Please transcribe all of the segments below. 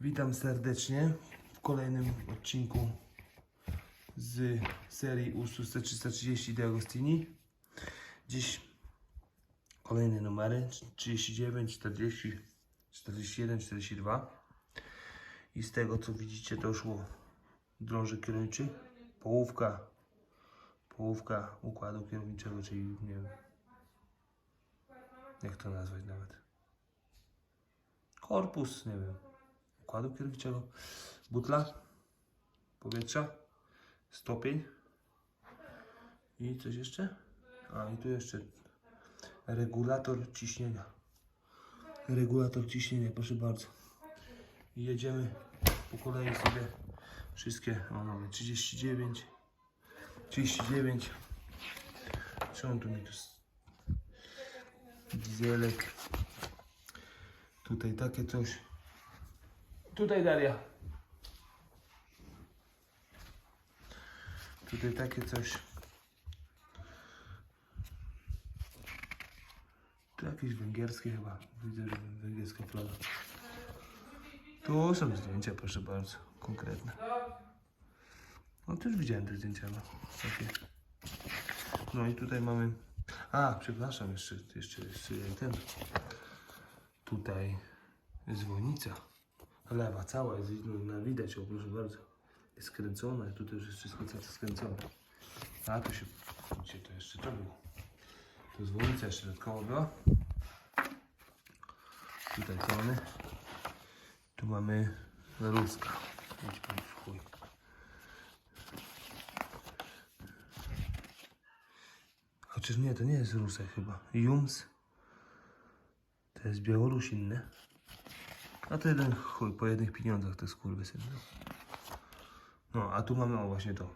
Witam serdecznie w kolejnym odcinku z serii Ursus C330 De Agostini. Dziś kolejne numery 39, 40, 41, 42 i z tego co widzicie doszło drążek kierowniczy, połówka, połówka układu kierowniczego, czyli nie wiem jak to nazwać nawet. Korpus, nie wiem układu kierowniczego, butla powietrza, stopień i coś jeszcze? A i tu jeszcze regulator ciśnienia. Regulator ciśnienia, proszę bardzo. I jedziemy po kolei sobie wszystkie, o mamy 39, 39. Co on tu mi tu? Dieselek. Tutaj takie coś. Tutaj Daria. Tutaj takie coś. Tu jakieś węgierskie chyba. Widzę, że węgierska flaga. Tu są zdjęcia, proszę bardzo, konkretne. No to już widziałem te zdjęcia, no. Takie. No i tutaj mamy... A, przepraszam, jeszcze, jeszcze jest ten. Tutaj dzwonica. Lewa cała jest no, widać, o proszę bardzo. Jest skręcona, tu też jest wszystko cały skręcone. A tu się, gdzie to jeszcze to było? Tu dzwonica jeszcze dodatkowo była. Tutaj tony. Tu mamy ruska. Idź pan w chuj. Chociaż nie, to nie jest Rusek chyba. Jums. To jest Białoruś inny. A to jeden chuj, po jednych pieniądzach to skurwysyn. No. no, a tu mamy o właśnie to.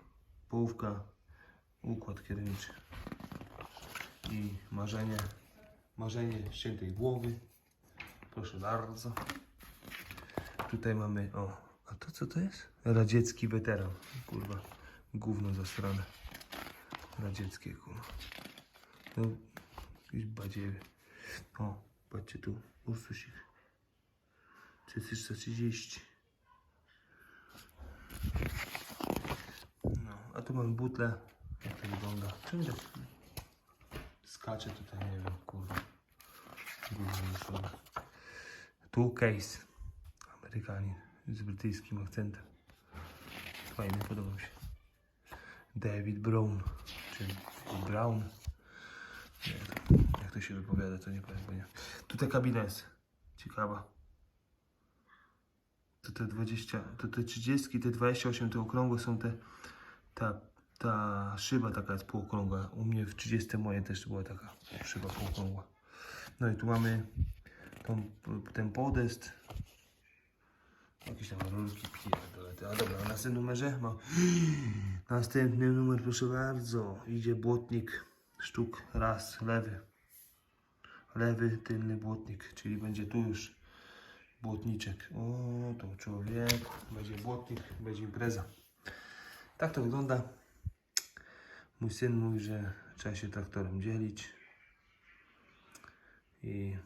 Połówka, układ kierowniczy. I marzenie, marzenie ściętej głowy. Proszę bardzo. Tutaj mamy, o, a to co to jest? Radziecki weteran. Kurwa, gówno zasrane. Radzieckie, kurwa. No, jakieś badziewie. O, patrzcie tu, Ursusik. 330. No, a tu mamy butlę. Jak to wygląda? Czemu tak skacze tutaj, nie wiem, kurwa. Tu case. Amerykanin z brytyjskim akcentem. Fajny, podoba mi się. David Brown, czyli Brown. Nie, jak to się wypowiada, to nie powiem. Tutaj kabina jest ciekawa. To te 20, to te 30, te 28, te okrągłe są te, ta, ta szyba taka jest półokrągła. U mnie w 30 moje też była taka szyba półokrągła. No i tu mamy tą, ten podest. Jakieś tam rurki pierdolę. A dobra, na następnym numerze mam... Następny numer, proszę bardzo. Idzie błotnik sztuk raz, lewy. Lewy, tylny błotnik, czyli będzie tu już błotniczek. O, to człowiek. Będzie błotnik, będzie impreza. Tak to wygląda. Mój syn mówi, że trzeba się traktorem dzielić. I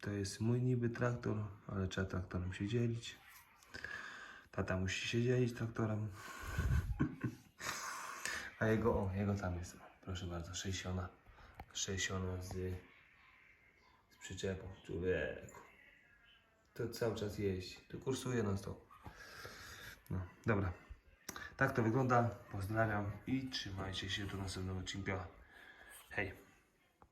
to jest mój niby traktor, ale trzeba traktorem się dzielić. Tata musi się dzielić traktorem. A jego, o, jego tam jest. Proszę bardzo, 60. 60 z, z przyczepą. Człowieku. To cały czas jeździ. To kursuje na stop. No, dobra. Tak to wygląda. Pozdrawiam i trzymajcie się do następnego odcinka. Hej.